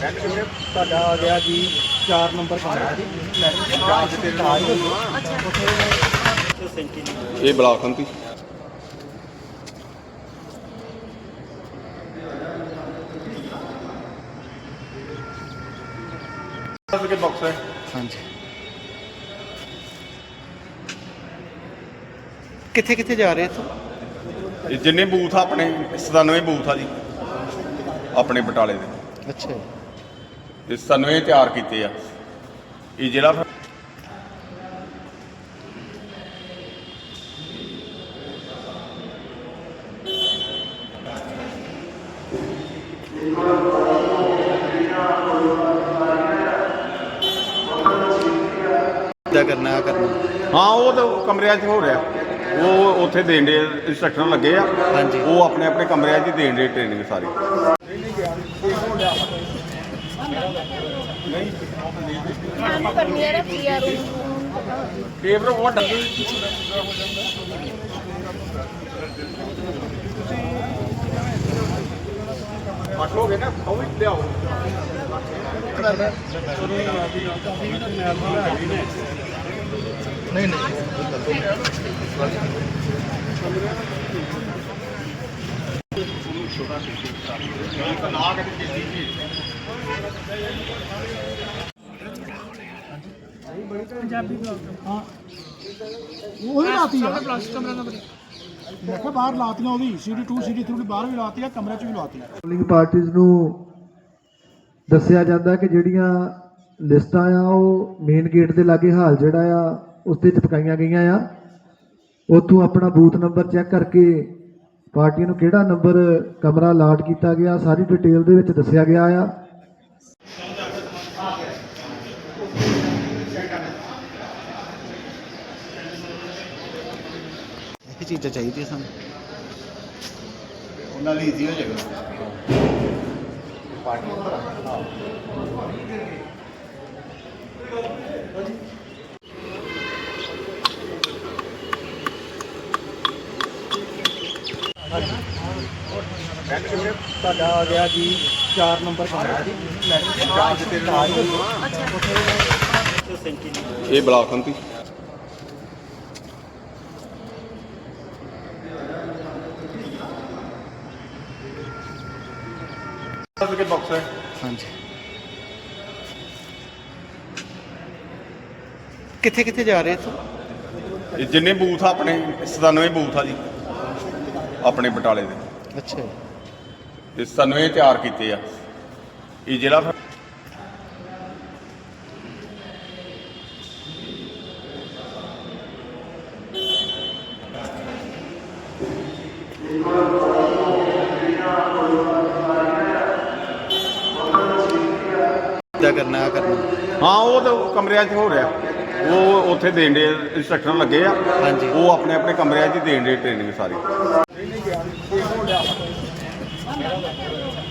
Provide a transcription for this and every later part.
ਤੁਹਾਡਾ ਆ ਗਿਆ ਜੀ 4 ਨੰਬਰ ਕਮਰਾ ਜੀ ਚਾਰਜ ਤੇ ਇਹ ਬਲਾਕ ਖੰਤੀ। ਕੇ ਬਾਕਸ ਹੈ। ਹਾਂਜੀ। ਕਿੱਥੇ ਕਿੱਥੇ ਜਾ ਰਹੇ ਇੱਥੋਂ? ਇਹ ਜਿੰਨੇ ਬੂਥ ਆ ਆਪਣੇ 97 ਬੂਥ ਆ ਜੀ ਆਪਣੇ ਬਟਾਲੇ ਦੇ। ਅੱਛਾ ਇਹ 97 ਤਿਆਰ ਕੀਤੇ ਆ। ਇਹ ਜਿਹੜਾ ਕਿੱਦਾਂ ਕਰਨਾ ਆ ਕਰਨਾ? ਹਾਂ ਉਹ ਤਾਂ ਕਮਰਿਆਂ 'ਚ ਹੋ ਰਿਹਾ। ਉਹ ਉੱਥੇ ਦੇਣ ਦੇ ਇੰਸਟਰਕਟਰ ਲੱਗੇ ਆ। ਹਾਂਜੀ। ਉਹ ਆਪਣੇ ਆਪਣੇ ਕਮਰਿਆਂ 'ਚ ਹੀ ਦੇਣ ਦੇ ਟ੍ਰੇਨਿੰਗ ਸਾਰੀ। ਕੰਮ ਕਰਨੀ ਹੈ ਕੇਬਲ ਉਹ ਫਟ ਹੋ ਗਏ ਨਾ ਉਹ ਵੀ ਲਿਆਓ। ਨਹੀਂ ਨਹੀਂ ਉਹੀ ਲਾਤੀ ਆ। ਪਲਾਸਟਿਕ ਕਮਰਾ ਨੰਬਰ ਮੈਂ ਕਿਹਾ ਬਾਹਰ ਲਾਤੀਆਂ ਉਹਦੀ ਸੀਡੀ 2 ਸੀਡੀ 3 ਬਾਹਰ ਵੀ ਲਾਤੀ ਆ ਕਮਰੇ 'ਚ ਵੀ ਲਾਤੀ ਪੋਲਿੰਗ ਪਾਰਟੀਆਂ ਨੂੰ ਦੱਸਿਆ ਜਾਂਦਾ ਕਿ ਜਿਹੜੀਆਂ ਲਿਸਟਾਂ ਆ, ਉਹ ਮੇਨ ਗੇਟ ਦੇ ਲਾਗੇ ਹਾਲ ਜਿਹੜਾ ਆ ਉਸ ਤੇ ਚਪਕਾਈਆਂ ਗਈਆਂ ਆ। ਉੱਥੋਂ ਆਪਣਾ ਬੂਥ ਨੰਬਰ ਚੈੱਕ ਕਰਕੇ ਪਾਰਟੀ ਨੂੰ ਕਿਹੜਾ ਨੰਬਰ ਕਮਰਾ ਅਲਾਟ ਕੀਤਾ ਗਿਆ, ਸਾਰੀ ਡਿਟੇਲ ਦੇ ਵਿੱਚ ਦੱਸਿਆ ਗਿਆ ਆ। ਇਹ ਚੀਜ਼ਾਂ ਚਾਹੀਦੀਆਂ ਸਾਨੂੰ। ਉਹਨਾਂ ਲਈ ਈਜ਼ੀ ਹੋ ਜਾਏਗਾ। ਤੁਹਾਡਾ ਆ ਗਿਆ ਜੀ 4 ਨੰਬਰ ਕਮਰਾ ਜੀ ਤੇ ਇਹ ਬਲਾਕ ਖੰਤੀ ਕੇ ਬਾਕਸ ਹੈ ਹਾਂਜੀ। ਕਿੱਥੇ ਕਿੱਥੇ ਜਾ ਰਹੇ ਇੱਥੋਂ? ਇਹ ਜਿੰਨੇ ਬੂਥ ਆ ਆਪਣੇ 97 ਬੂਥ ਆ ਜੀ। ਆਪਣੇ ਬਟਾਲੇ ਦੇ। ਅੱਛਾ ਇਹ 97 ਤਿਆਰ ਕੀਤੇ ਆ। ਇਹ ਜਿਹੜਾ ਕਰਨਾ ਕਰਨਾ। ਹਾਂ ਉਹ ਤਾਂ ਕਮਰਿਆਂ 'ਚ ਹੋ ਰਿਹਾ। ਉਹ ਉੱਥੇ ਦੇਣ ਦੇ ਇੰਸਟਰਕਟਰ ਲੱਗੇ ਆ। ਹਾਂਜੀ। ਉਹ ਆਪਣੇ ਆਪਣੇ ਕਮਰਿਆਂ 'ਚ ਹੀ ਦੇਣ ਦੇ ਟ੍ਰੇਨਿੰਗ ਸਾਰੀ।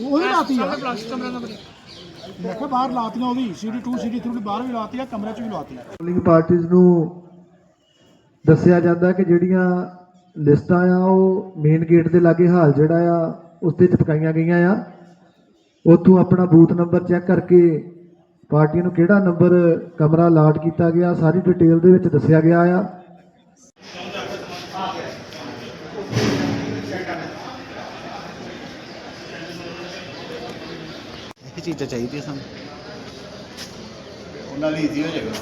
ਉਹੀ ਲਾਤੀ ਆ। ਪਲਾਸਟਿਕ ਕਮਰਾ ਨੰਬਰ ਮੈਂ ਕਿਹਾ ਬਾਹਰ ਲਾਤੀਆਂ ਉਹਦੀ। ਸੀਡੀ 2 ਸੀਡੀ 3 ਬਾਹਰ ਵੀ ਲਾਤੀ ਆ ਕਮਰੇ 'ਚ ਵੀ ਲਾਤੀ ਪੋਲਿੰਗ ਪਾਰਟੀਆਂ ਨੂੰ ਦੱਸਿਆ ਜਾਂਦਾ ਕਿ ਜਿਹੜੀਆਂ ਲਿਸਟਾਂ ਆ ਉਹ ਮੇਨ ਗੇਟ ਦੇ ਲਾਗੇ ਹਾਲ ਜਿਹੜਾ ਆ ਉਸ ਤੇ ਚਪਕਾਈਆਂ ਗਈਆਂ ਆ। ਉੱਥੋਂ ਆਪਣਾ ਬੂਥ ਨੰਬਰ ਚੈੱਕ ਕਰਕੇ ਪਾਰਟੀ ਨੂੰ ਕਿਹੜਾ ਨੰਬਰ ਕਮਰਾ ਅਲਾਟ ਕੀਤਾ ਗਿਆ ਸਾਰੀ ਡਿਟੇਲ ਦੇ ਵਿੱਚ ਦੱਸਿਆ ਗਿਆ ਆ। ਇਹ ਚੀਜ਼ਾਂ ਚਾਹੀਦੀਆਂ ਸਾਨੂੰ? ਉਹਨਾਂ ਲਈ ਈਜ਼ੀ ਹੋ ਜਾਏਗਾ।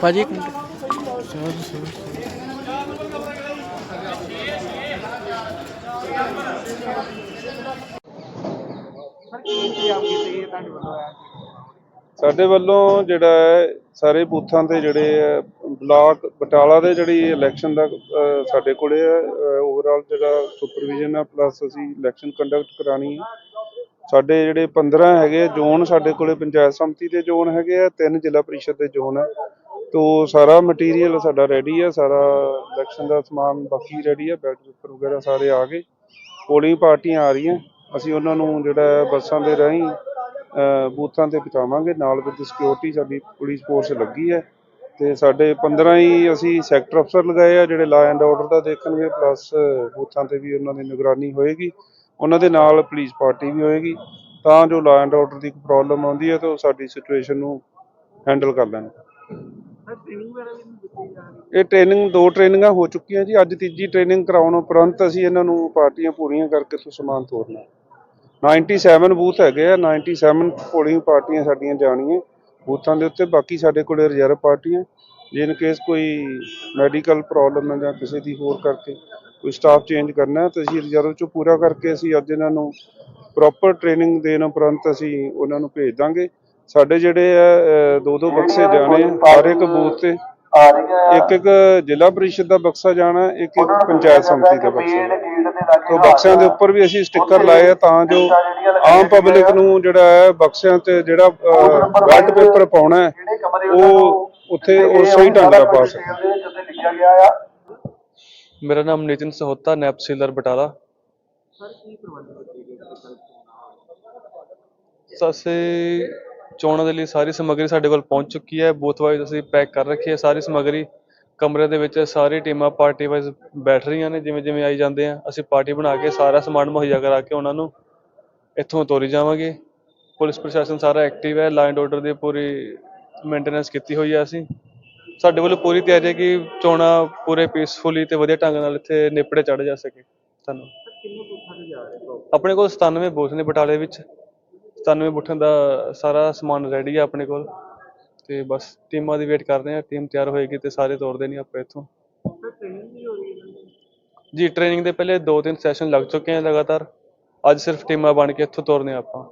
ਭਾਜੀ ਇੱਕ ਮਿੰਟ। ਸਾਡੇ ਵੱਲੋਂ ਜਿਹੜਾ ਹੈ ਸਾਰੇ ਬੂਥਾਂ ਤੇ ਜਿਹੜੇ ਹੈ ਬਲਾਕ ਬਟਾਲਾ ਦੇ ਜਿਹੜੀ ਇਲੈਕਸ਼ਨ ਦਾ ਅਹ, ਸਾਡੇ ਕੋਲੇ ਹੈ ਓਵਰਆਲ ਜਿਹੜਾ ਸੁਪਰਵਿਜ਼ਨ ਹੈ ਪਲੱਸ ਅਸੀਂ ਇਲੈਕਸ਼ਨ ਕੰਡਕਟ ਕਰਾਣੀ ਹੈ। ਸਾਡੇ ਜਿਹੜੇ 15 ਹੈਗੇ ਜ਼ੋਨ ਸਾਡੇ ਕੋਲੇ ਪੰਚਾਇਤ ਸਮਿਤੀ ਦੇ ਜ਼ੋਨ ਹੈਗੇ ਆ ਤਿੰਨ ਜ਼ਿਲ੍ਹਾ ਪਰਿਸ਼ਦ ਦੇ ਜ਼ੋਨ ਹੈ ਤੋ ਸਾਰਾ ਮਟੀਰੀਅਲ ਸਾਡਾ ਰੈਡੀ ਹੈ ਸਾਰਾ ਇਲੈਕਸ਼ਨ ਦਾ ਸਮਾਨ ਬਾਕੀ ਰੈਡੀ ਹੈ ਬੈਲਟ ਪੇਪਰ ਵਗੈਰਾ ਸਾਰੇ ਆ ਗਏ। ਪੋਲਿੰਗ ਪਾਰਟੀਆਂ ਆ ਰਹੀਆਂ। ਅਸੀਂ ਉਹਨਾਂ ਨੂੰ ਜਿਹੜਾ ਬੱਸਾਂ ਦੇ ਰਾਹੀਂ ਬੂਥਾਂ ਤੇ ਪਹੁੰਚਾਵਾਂਗੇ ਨਾਲ ਵਿਦ ਸਿਕਿਉਰਿਟੀ ਸਾਡੀ ਪੁਲਿਸ ਫੋਰਸ ਲੱਗੀ ਹੈ। ਤੇ ਸਾਡੇ 15 ਹੀ ਅਸੀਂ ਸੈਕਟਰ ਅਫਸਰ ਲਗਾਏ ਆ, ਜਿਹੜੇ ਲਾ ਐਂਡ ਆਰਡਰ ਦਾ ਦੇਖਣਗੇ। ਪਲੱਸ ਬੂਥਾਂ ਤੇ ਵੀ ਉਹਨਾਂ ਦੀ ਨਿਗਰਾਨੀ ਹੋਏਗੀ। ਉਹਨਾਂ ਦੇ ਨਾਲ ਪੁਲਿਸ ਪਾਰਟੀ ਵੀ ਹੋਏਗੀ। ਤਾਂ ਜੋ ਲਾ ਐਂਡ ਆਰਡਰ ਦੀ ਪ੍ਰੋਬਲਮ ਆਉਂਦੀ ਹੈ, ਤਾਂ ਉਹ ਸਾਡੀ ਸਿਚੁਏਸ਼ਨ ਨੂੰ ਹੈਂਡਲ ਕਰ ਲੈਣ। ਇਹ ਟ੍ਰੇਨਿੰਗ ਦੋ ਟ੍ਰੇਨਿੰਗਾਂ ਹੋ ਚੁੱਕੀਆਂ ਜੀ। ਅੱਜ ਤੀਜੀ ਟ੍ਰੇਨਿੰਗ ਕਰਾਉਣ ਉਪਰੰਤ ਅਸੀਂ ਇਹਨਾਂ ਨੂੰ ਪਾਰਟੀਆਂ ਪੂਰੀਆਂ ਕਰਕੇ ਤੋਂ ਸਮਾਨ ਤੋਰਨਾ 97 ਬੂਥ ਹੈਗੇ ਆ। 97 ਪੋਲਿੰਗ ਪਾਰਟੀਆਂ ਸਾਡੀਆਂ ਜਾਣੀਆਂ। ਬੂਥਾਂ ਦੇ ਉੱਤੇ ਬਾਕੀ ਸਾਡੇ ਕੋਲ ਰਿਜ਼ਰਵ ਪਾਰਟੀਆਂ। ਜੇ ਇਨ ਕੇਸ ਕੋਈ ਮੈਡੀਕਲ ਪ੍ਰੋਬਲਮ ਹੈ ਜਾਂ ਕਿਸੇ ਦੀ ਹੋਰ ਕਰਕੇ ਕੋਈ ਸਟਾਫ ਚੇਂਜ ਕਰਨਾ ਹੈ, ਤਾਂ ਅਸੀਂ ਰਿਜ਼ਰਵ ਚੋਂ ਪੂਰਾ ਕਰਕੇ ਅਸੀਂ ਅੱਜ ਇਹਨਾਂ ਨੂੰ ਪ੍ਰੋਪਰ ਟ੍ਰੇਨਿੰਗ ਦੇਣ ਉਪਰੰਤ ਅਸੀਂ ਉਹਨਾਂ ਨੂੰ ਭੇਜ ਦਾਂਗੇ। ਸਾਡੇ ਜਿਹੜੇ ਆ ਦੋ ਦੋ ਬਕਸੇ ਜਾਣੇ ਆ ਹਰ ਇੱਕ ਬੂਥ ਤੇ। ਇੱਕ ਇੱਕ ਜ਼ਿਲ੍ਹਾ ਪਰਿਸ਼ਦ ਦਾ ਬਕਸਾ ਜਾਣਾ ਇੱਕ ਇੱਕ ਪੰਚਾਇਤ ਸਮਿਤੀ ਦਾ ਬਕਸਾ ਤੋਂ ਬਕਸਿਆਂ ਦੇ ਉੱਪਰ ਵੀ ਅਸੀਂ ਸਟicker ਲਾਏ ਆ ਤਾਂ ਜੋ ਆਮ ਪਬਲਿਕ ਨੂੰ ਜਿਹੜਾ ਹੈ ਬਕਸਿਆਂ ਤੇ ਜਿਹੜਾ ਬੈਲਟ ਪੇਪਰ ਪਾਉਣਾ ਹੈ ਉਹ ਉੱਥੇ ਉਹ ਸਹੀ ਢੰਗ ਨਾਲ ਪਾ ਸਕੇ ਮੇਰਾ ਨਾਮ ਨਿਤਿਨ ਸਹੋਤਾ ਨੈਬ ਸੀਲਰ ਬਟਾਲਾ। ਸਰ ਅਸੀਂ ਚੋਣਾਂ ਦੇ ਲਈ ਸਾਰੀ ਸਮੱਗਰੀ ਸਾਡੇ ਕੋਲ ਪਹੁੰਚ ਚੁੱਕੀ ਹੈ। ਬੂਥ ਵਾਈਜ਼ ਅਸੀਂ ਪੈਕ ਕਰ ਰੱਖੀ ਹੈ। ਸਾਰੀ ਸਮੱਗਰੀ ਕਮਰੇ ਦੇ ਵਿੱਚ ਸਾਰੀ ਟੀਮਾਂ ਪਾਰਟੀ ਵਾਈਜ਼ ਬੈਠ ਰਹੀਆਂ ਨੇ ਜਿਵੇਂ ਜਿਵੇਂ ਆਈ ਜਾਂਦੇ ਆ ਅਸੀਂ ਪਾਰਟੀ ਬਣਾ ਕੇ ਸਾਰਾ ਸਮਾਨ ਮੁਹੱਈਆ ਕਰਾ ਕੇ ਉਹਨਾਂ ਨੂੰ ਇੱਥੋਂ ਤੋਰੀ ਜਾਵਾਂਗੇ। ਪੁਲਿਸ ਪ੍ਰਸ਼ਾਸਨ ਸਾਰਾ ਐਕਟਿਵ ਹੈ। ਲਾਈਨ ਆਰਡਰ ਦੀ ਪੂਰੀ ਮੇਨਟੇਨੈਂਸ ਕੀਤੀ ਹੋਈ ਹੈ ਅਸੀਂ। ਸਾਡੇ ਵੱਲੋਂ ਪੂਰੀ ਤਿਆਰੀ ਹੈ ਕਿ ਚੋਣਾਂ ਪੂਰੇ ਪੀਸਫੁਲੀ ਤੇ ਵਧੀਆ ਢੰਗ ਨਾਲ ਇੱਥੇ ਨਿਪੜੇ ਚੜ ਜਾ ਸਕੇ। ਧੰਨਵਾਦ। ਆਪਣੇ ਕੋਲ 97 ਬੂਥ ਨੇ ਬਟਾਲੇ ਵਿੱਚ। 97 ਬੂਥਾਂ ਦਾ ਸਾਰਾ ਸਮਾਨ ਰੈਡੀ ਹੈ ਆਪਣੇ ਕੋਲ। ਤੇ ਬਸ ਟੀਮਾਂ ਦੀ ਵੇਟ ਕਰ ਰਹੇ ਹਾਂ ਟੀਮ ਤਿਆਰ ਹੋਏਗੀ ਤੇ ਸਾਰੇ ਤੋਰ ਦੇਣੀ ਆਪਾਂ ਇੱਥੋਂ। ਜੀ ਟ੍ਰੇਨਿੰਗ ਦੇ ਪਹਿਲੇ ਦੋ ਤਿੰਨ ਸੈਸ਼ਨ ਲੱਗ ਚੁੱਕੇ ਹਨ ਲਗਾਤਾਰ। ਅੱਜ ਸਿਰਫ ਟੀਮਾਂ ਬਣ ਕੇ ਇੱਥੋਂ ਤੋਰਨੇ ਆਪਾਂ।